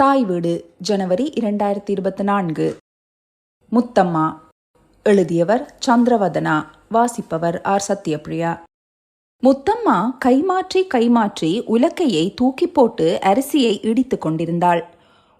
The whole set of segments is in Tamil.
தாய் வீடு ஜனவரி இரண்டாயிரத்தி இருபத்தி நான்கு முத்தம்மா. எழுதியவர் சந்திரவதனா வாசிப்பவர் ஆர். சத்யபிரியா முத்தம்மா கைமாற்றி கைமாற்றி உலக்கையை தூக்கி போட்டு அரிசியை இடித்துக் கொண்டிருந்தாள்.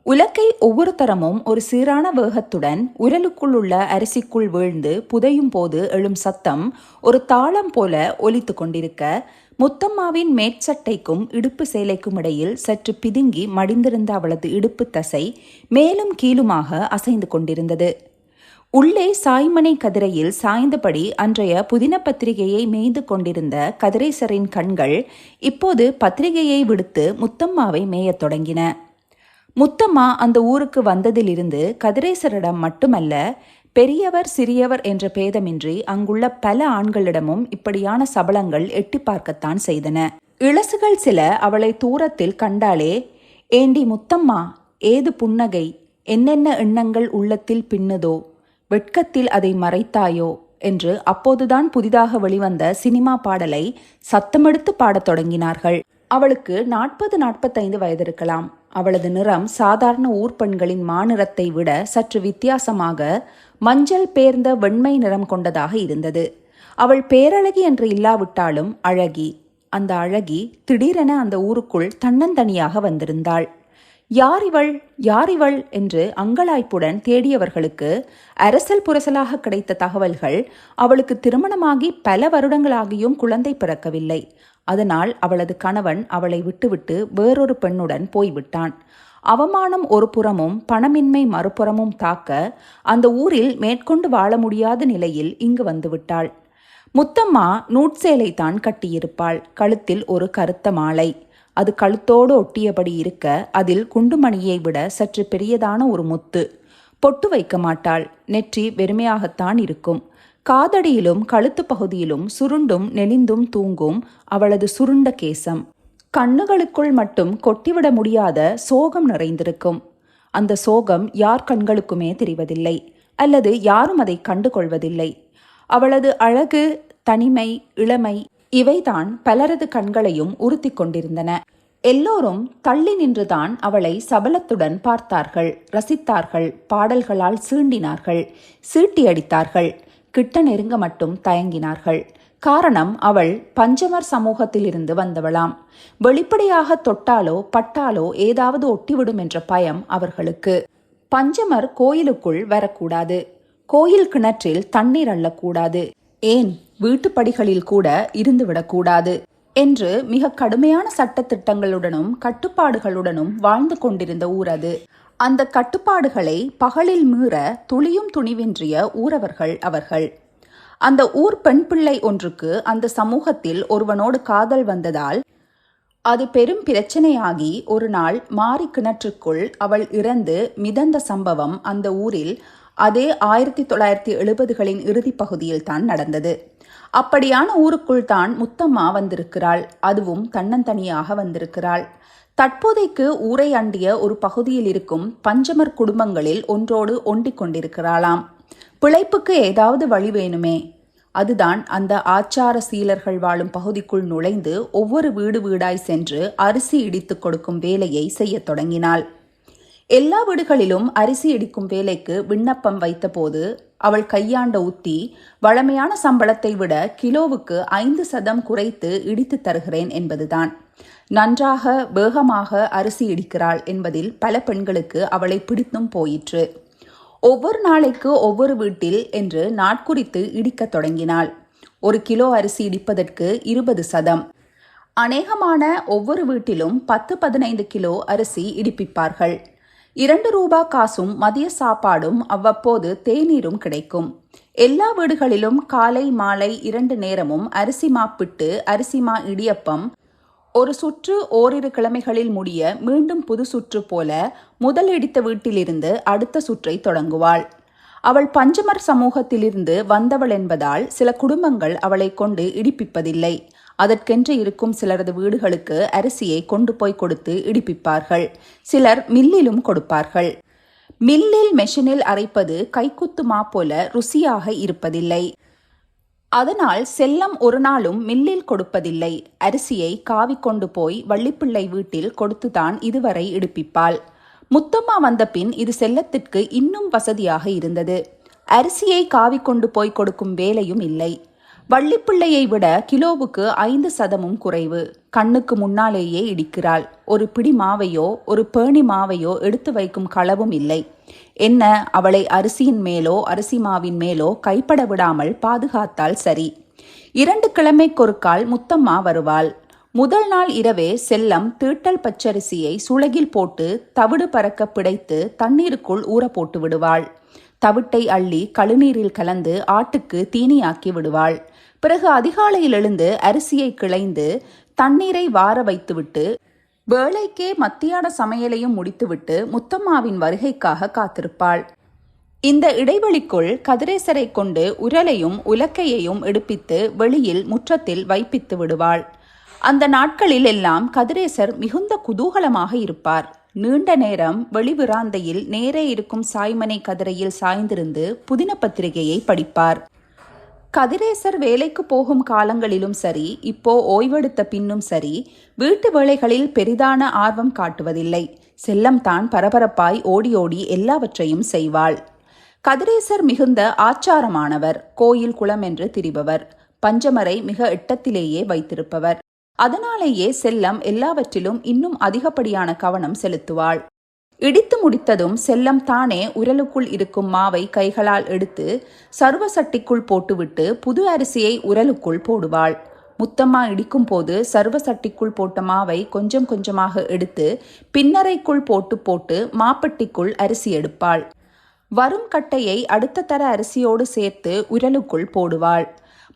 உலக்கை ஒவ்வொரு தரமும் ஒரு சீரான வேகத்துடன் உரலுக்குள் உள்ள அரிசிக்குள் வீழ்ந்து புதையும் போது எழும் சத்தம் ஒரு தாளம் போல ஒலித்து கொண்டிருக்க முத்தம்மாவின் மேற்சட்டைக்கும் இடுப்பு சேலைக்கும் இடையில் சற்று பிதுங்கி மடிந்திருந்த அவளது இடுப்பு தசை மேலும் கீழுமாக அசைந்து கொண்டிருந்தது. உள்ளே சாய்மனை கதிரையில் சாய்ந்தபடி அன்றைய புதின பத்திரிகையை மேய்ந்து கொண்டிருந்த கதிரேசரின் கண்கள் இப்போது பத்திரிகையை விடுத்து முத்தம்மாவை மேயத் தொடங்கின. முத்தம்மா அந்த ஊருக்கு வந்ததிலிருந்து கதிரேசரிடம் மட்டுமல்ல பெரியவர் சிறியவர் என்ற பேதமின்றி அங்குள்ள பல ஆண்களிடமும் இப்படியான சபலங்கள் எட்டி பார்க்கத்தான் செய்தன. இளசுகள் சில அவளை தூரத்தில் கண்டாலே ஏண்டி முத்தம்மா ஏது புன்னகை? என்னென்ன எண்ணங்கள் உள்ளத்தில் பின்னுதோ? வெட்கத்தில் அதை மறைத்தாயோ? என்று அப்போதுதான் புதிதாக வெளிவந்த சினிமா பாடலை சத்தமெடுத்து பாடத் தொடங்கினார்கள். அவளுக்கு நாற்பது நாற்பத்தைந்து வயதிருக்கலாம். அவளது நிறம் சாதாரண ஊர்பெண்களின் மாநிறத்தை விட சற்று வித்தியாசமாக மஞ்சள் பேர்ந்த வெண்மை நிறம் கொண்டதாக இருந்தது. அவள் பேரழகி என்று இல்லாவிட்டாலும் அழகி அந்த அழகி திடீரென அந்த ஊருக்குள் தன்னந்தனியாக வந்திருந்தாள். யார் இவள்? யார் இவள்? என்று அங்கலாய்ப்புடன் தேடியவர்களுக்கு அரசல் புரசலாக கிடைத்த தகவல்கள் அவளுக்கு திருமணமாகி பல வருடங்களாகியும் குழந்தை பிறக்கவில்லை. அதனால் அவளது கணவன் அவளை விட்டுவிட்டு வேறொரு பெண்ணுடன் போய்விட்டான். அவமானம் ஒரு புறமும் பணமின்மை மறுபுறமும் தாக்க அந்த ஊரில் மேற்கொண்டு வாழ முடியாத நிலையில் இங்கு வந்துவிட்டாள். முத்தம்மா நூட்சேலை தான் கட்டியிருப்பாள். கழுத்தில் ஒரு கருத்த மாலை. அது கழுத்தோடு ஒட்டியபடி இருக்க அதில் குண்டுமணியை விட சற்று பெரியதான ஒரு முத்து. பொட்டு வைக்க மாட்டாள். நெற்றி வெறுமையாகத்தான் இருக்கும். காதடியிலும் கழுத்து பகுதியிலும் சுருண்டும் நெளிந்தும் தூங்கும் அவளது சுருண்ட கேசம். கண்ணுகளுக்குள் மட்டும் கொட்டிவிட முடியாத சோகம் நிறைந்திருக்கும். அந்த சோகம் யார் கண்களுக்குமே தெரிவதில்லை அல்லது யாரும் அதை கண்டு கொள்வதில்லை அவளது அழகு தனிமை இளமை இவைதான் பலரது கண்களையும் உறுத்தி கொண்டிருந்தன. எல்லோரும் தள்ளி நின்றுதான் அவளை சபலத்துடன் பார்த்தார்கள் ரசித்தார்கள் பாடல்களால் சீண்டினார்கள் சீட்டியடித்தார்கள் கிட்ட நெருங்க மட்டும் தயங்கினார்கள். காரணம் அவள் பஞ்சமர் சமூகத்திலிருந்து வந்தவளாம். வெளிப்படையாக தொட்டாலோ பட்டாலோ ஏதாவது ஒட்டிவிடும் என்ற பயம் அவர்களுக்கு. பஞ்சமர் கோயிலுக்குள் வரக்கூடாது. கோயில் கிணற்றில் தண்ணீர் அள்ளக்கூடாது. ஏன்? வீட்டுப்படிகளில் கூட இருந்துவிடக்கூடாது என்று மிக கடுமையான சட்டத்திட்டங்களுடனும் கட்டுப்பாடுகளுடனும் வாழ்ந்து கொண்டிருந்த ஊர் அது. அந்த கட்டுப்பாடுகளை பகலில் மீற துளியும் துணிவின்றிய ஊரவர்கள் அவர்கள். அந்த ஊர் பெண் பிள்ளை ஒன்றுக்கு அந்த சமூகத்தில் ஒருவனோடு காதல் வந்ததால் அது பெரும் பிரச்சனையாகி ஒரு நாள் மாறி கிணற்றுக்குள் அவள் இறந்து மிதந்த சம்பவம் அந்த ஊரில் அதே ஆயிரத்தி தொள்ளாயிரத்தி எழுபதுகளின் இறுதி பகுதியில் தான் நடந்தது. அப்படியான ஊருக்குள் தான் முத்தம்மா வந்திருக்கிறாள். அதுவும் தன்னந்தனியாக வந்திருக்கிறாள். தற்போதைக்கு ஊரை அண்டிய ஒரு பகுதியில் இருக்கும் பஞ்சமர் குடும்பங்களில் ஒன்றோடு ஒண்டிக் கொண்டிருக்கிறாளாம். பிழைப்புக்கு ஏதாவது வழி வேணுமே. அதுதான் அந்த ஆச்சார சீலர்கள் வாழும் பகுதிக்குள் நுழைந்து ஒவ்வொரு வீடு வீடாய் சென்று அரிசி இடித்துக் கொடுக்கும் வேலையை செய்யத் தொடங்கினாள். எல்லா வீடுகளிலும் அரிசி இடிக்கும் வேலைக்கு விண்ணப்பம் வைத்தபோது அவள் கையாண்ட உத்தி வழமையான சம்பளத்தை விட கிலோவுக்கு ஐந்து சதம் குறைத்து இடித்து தருகிறேன் என்பதுதான். நன்றாக வேகமாக அரிசி இடிக்கிறாள் என்பதில் பல பெண்களுக்கு அவளை பிடித்தும் போயிற்று. ஒவ்வொரு நாளைக்கு ஒவ்வொரு வீட்டில் என்று நாட்குறித்து இடிக்கத் தொடங்கினாள். ஒரு கிலோ அரிசி இடிப்பதற்கு இருபது சதம். அநேகமான ஒவ்வொரு வீட்டிலும் பத்து பதினைந்து கிலோ அரிசி இடிப்பிப்பார்கள். இரண்டு ரூபா காசும் மதிய சாப்பாடும் அவ்வப்போது தேநீரும் கிடைக்கும். எல்லா வீடுகளிலும் காலை மாலை இரண்டு நேரமும் அரிசி மாப்பிட்டு அரிசிமா இடியப்பம் ஒரு சுற்று ஓரிரு கிழமைகளில் முடிய மீண்டும் புது சுற்று போல முதல் இடித்த வீட்டிலிருந்து அடுத்த சுற்றை தொடங்குவாள். அவள் பஞ்சமர் சமூகத்திலிருந்து வந்தவள் என்பதால் சில குடும்பங்கள் அவளை கொண்டு இடிப்பிப்பதில்லை. அதற்கென்று இருக்கும் சிலரது வீடுகளுக்கு அரிசியை கொண்டு போய் கொடுத்து இடிப்பிப்பார்கள். சிலர் மில்லிலும் கொடுப்பார்கள். மில்லில் மெஷினில் அரைப்பது கைக்குத்துமா போல ருசியாக இருப்பதில்லை. அதனால் செல்லம் ஒரு நாளும் மில்லில் கொடுப்பதில்லை. அரிசியை காவி கொண்டு போய் வள்ளிப்பிள்ளை வீட்டில் கொடுத்துதான் இதுவரை இடுப்பிப்பாள். முத்தம்மா வந்த பின் இது செல்லத்திற்கு இன்னும் வசதியாக இருந்தது. அரிசியை காவிக்கொண்டு போய் கொடுக்கும் வேலையும் இல்லை. வள்ளிப்பிள்ளையை விட கிலோவுக்கு ஐந்து சதமும் குறைவு. கண்ணுக்கு முன்னாலேயே இடிக்கிறாள். ஒரு பிடி மாவையோ ஒரு பேணி மாவையோ எடுத்து வைக்கும் களவும் இல்லை. என்ன அவளை அரிசியின் மேலோ அரிசி மாவின் மேலோ கைப்பட விடாமல் பாதுகாத்தால் சரி. இரண்டு கிழமைக்கொருக்கால் முத்தம்மா வருவாள். முதல் நாள் இரவே செல்லம் தீட்டல் பச்சரிசியை சுளகில் போட்டு தவிடு பறக்க பிடைத்து தண்ணீருக்குள் ஊற போட்டு விடுவாள். தவிட்டை அள்ளி கழுநீரில் கலந்து ஆட்டுக்கு தீனியாக்கி விடுவாள். பிறகு அதிகாலையில் எழுந்து அரிசியை கிளைந்து தண்ணீரை வார வைத்துவிட்டு வேளைக்கே மத்தியான சமையலையும் முடித்துவிட்டு முத்தம்மாவின் வருகைக்காக காத்திருப்பாள். இந்த இடைவெளிக்குள் கதிரேசரை கொண்டு உரலையும் உலக்கையையும் எடுப்பித்து வெளியில் முற்றத்தில் வைப்பித்து விடுவாள். அந்த நாட்களில் எல்லாம் கதிரேசர் மிகுந்த குதூகலமாக இருப்பார். நீண்ட நேரம் வெளிவிராந்தையில் நேரே இருக்கும் சாய்மனை கதிரையில் சாய்ந்திருந்து புதின பத்திரிகையை படிப்பார். கதிரேசர் வேலைக்கு போகும் காலங்களிலும் சரி இப்போ ஓய்வெடுத்த பின்னும் சரி வீட்டு வேலைகளில் பெரிதான ஆர்வம் காட்டுவதில்லை. செல்லம் தான் பரபரப்பாய் ஓடி ஓடி எல்லாவற்றையும் செய்வாள். கதிரேசர் மிகுந்த ஆச்சாரமானவர் கோயில் குளம் என்று திரிபவர். பஞ்சமரை மிக எட்டத்திலேயே வைத்திருப்பவர். அதனாலேயே செல்லம் எல்லாவற்றிலும் இன்னும் அதிகப்படியான கவனம் செலுத்துவாள். இடித்து முடித்ததும் செல்லம் தானே உரலுக்குள் இருக்கும் மாவை கைகளால் எடுத்து சர்வ சட்டிக்குள் போட்டுவிட்டு புது அரிசியை உரலுக்குள் போடுவாள். முத்தம்மா இடிக்கும் போது சர்வ சட்டிக்குள் போட்ட மாவை கொஞ்சம் கொஞ்சமாக எடுத்து பின்னரைக்குள் போட்டு போட்டு மாப்பட்டிக்குள் அரிசி எடுப்பாள். வரும் கட்டையை அடுத்த தர அரிசியோடு சேர்த்து உரலுக்குள் போடுவாள்.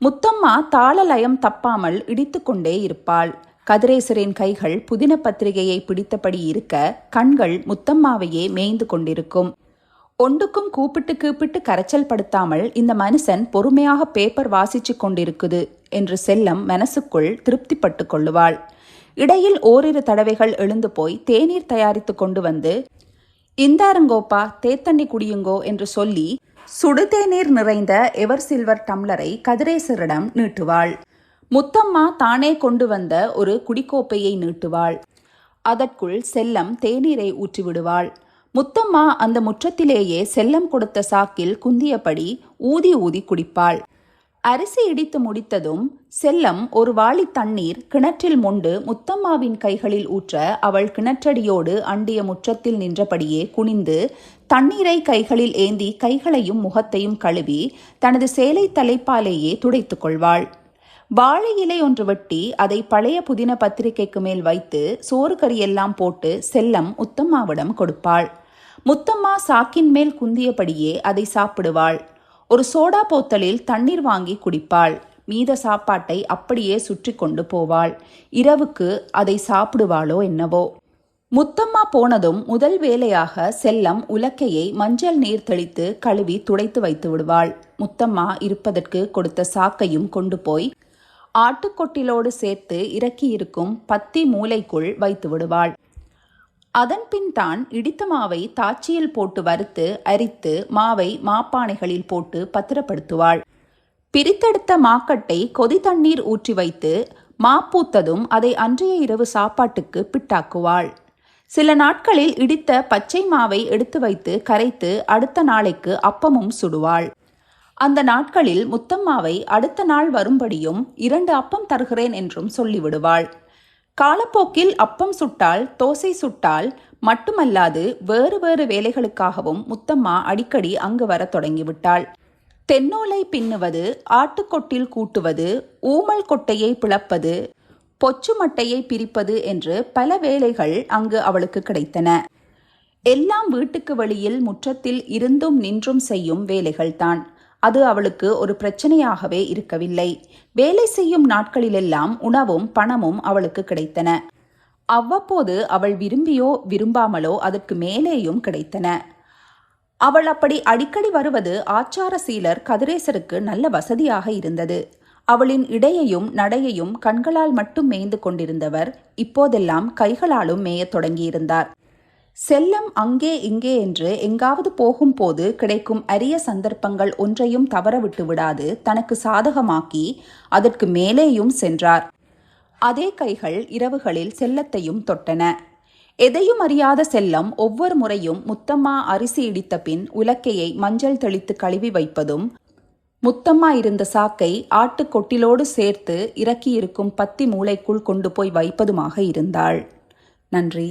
முத்தம்மா தாளலயம் தப்பாமல் இடித்துக்கொண்டே இருப்பாள். கதிரேசரின் கைகள் புதின பத்திரிகையை பிடித்தபடி இருக்க கண்கள் முத்தம்மாவையே மேய்ந்து கொண்டிருக்கும். ஒண்டுக்கும் கூப்பிட்டு கூப்பிட்டு கரைச்சல் படுத்தாமல் இந்த மனுஷன் பொறுமையாக பேப்பர் வாசிச்சு கொண்டிருக்குது என்று செல்லம் மனசுக்குள் திருப்திப்பட்டு கொள்ளுவாள். இடையில் ஓரிரு தடவைகள் எழுந்து போய் தேநீர் தயாரித்து கொண்டு வந்து இந்தாருங்கோப்பா தேத்தண்ணி குடியுங்கோ என்று சொல்லி சுடுதேநீர் நிறைந்த எவர் சில்வர் டம்ளரை கதிரேசரிடம் நீட்டுவாள். முத்தம்மா தானே கொண்டு வந்த ஒரு குடிக்கோப்பையை நீட்டுவாள். அதற்குள் செல்லம் தேநீரை ஊற்றிவிடுவாள். முத்தம்மா அந்த முற்றத்திலேயே செல்லம் கொடுத்த சாக்கில் குந்தியபடி ஊதி ஊதி குடிப்பாள். அரிசி இடித்து முடித்ததும் செல்லம் ஒரு வாளி தண்ணீர் கிணற்றில் மொண்டு முத்தம்மாவின் கைகளில் ஊற்ற அவள் கிணற்றடியோடு அண்டிய முற்றத்தில் நின்றபடியே குனிந்து தண்ணீரை கைகளில் ஏந்தி கைகளையும் முகத்தையும் கழுவி தனது சேலை தலைப்பாலேயே துடைத்துக் கொள்வாள். வாழை இலை ஒன்று வெட்டி அதை பழைய புதின பத்திரிகைக்கு மேல் வைத்து சோறு கறியெல்லாம் போட்டு செல்லம் முத்தம்மாவிடம் கொடுப்பாள். முத்தம்மா சாக்கின் மேல் குந்தியபடியே அதை சாப்பிடுவாள். ஒரு சோடா போத்தலில் தண்ணீர் வாங்கி குடிப்பாள். மீத சாப்பாட்டை அப்படியே சுற்றி கொண்டு போவாள். இரவுக்கு அதை சாப்பிடுவாளோ என்னவோ. முத்தம்மா போனதும் முதல் வேலையாக செல்லம் உலக்கையை மஞ்சள் நீர் தெளித்து கழுவி துடைத்து வைத்து விடுவாள். முத்தம்மா இருப்பதற்கு கொடுத்த சாக்கையும் கொண்டு போய் ஆட்டுக்கொட்டிலோடு சேர்த்து இறக்கியிருக்கும் பத்தி மூலைக்குள் வைத்து விடுவாள். அதன்பின் தான் இடித்த மாவை தாச்சியில் போட்டு வறுத்து அரித்து மாவை மாப்பானைகளில் போட்டு பத்திரப்படுத்துவாள். பிரித்தெடுத்த மாக்கட்டை கொதி தண்ணீர் ஊற்றி வைத்து மாப்பூத்ததும் அதை அன்றைய இரவு சாப்பாட்டுக்கு பிட்டாக்குவாள். சில நாட்களில் இடித்த பச்சை மாவை எடுத்து வைத்து கரைத்து அடுத்த நாளைக்கு அப்பமும் சுடுவாள். அந்த நாட்களில் முத்தம்மாவை அடுத்த நாள் வரும்படியும் இரண்டு அப்பம் தருகிறேன் என்றும் சொல்லிவிடுவாள். காலப்போக்கில் அப்பம் சுட்டால் தோசை சுட்டால் மட்டுமல்லாது வேறு வேறு வேலைகளுக்காகவும் முத்தம்மா அடிக்கடி அங்கு வரத் தொடங்கிவிட்டாள். தென்னோலை பின்னுவது ஆட்டுக்கொட்டில் கூட்டுவது ஊமல் கொட்டையை பிளப்பது பொச்சு மட்டையை பிரிப்பது என்று பல வேலைகள் அங்கு அவளுக்கு கிடைத்தன. எல்லாம் வீட்டுக்கு வெளியில் முற்றத்தில் இருந்தும் நின்றும் செய்யும் வேலைகள்தான். அது அவளுக்கு ஒரு பிரச்சனையாகவே இருக்கவில்லை. வேலை செய்யும் நாட்களிலெல்லாம் உணவும் பணமும் அவளுக்கு கிடைத்தன. அவ்வப்போது அவள் விரும்பியோ விரும்பாமலோ அதற்கு மேலேயும் கிடைத்தன. அவள் அப்படி அடிக்கடி வருவது ஆச்சார சீலர் கதிரேசருக்கு நல்ல வசதியாக இருந்தது. அவளின் இடையையும் நடையையும் கண்களால் மட்டும் மேய்ந்து கொண்டிருந்தவர் இப்போதெல்லாம் கைகளாலும் மேயத் தொடங்கியிருந்தார். செல்லம் அங்கே இங்கே என்று எங்காவது போகும்போது கிடைக்கும் அரிய சந்தர்ப்பங்கள் ஒன்றையும் தவறவிட்டு விடாது தனக்கு சாதகமாக்கி அதற்கு மேலேயும் சென்றார். அதே கைகள் இரவுகளில் செல்லத்தையும் தொட்டன. எதையும் அறியாத செல்லம் ஒவ்வொரு முறையும் முத்தம்மா அரிசி இடித்த பின் உலக்கையை மஞ்சள் தெளித்து கழுவி வைப்பதும் முத்தம்மா இருந்த சாக்கை ஆட்டுக்கொட்டிலோடு சேர்த்து இறக்கியிருக்கும் பத்தி மூளைக்குள் கொண்டு போய் வைப்பதுமாக இருந்தாள். நன்றி.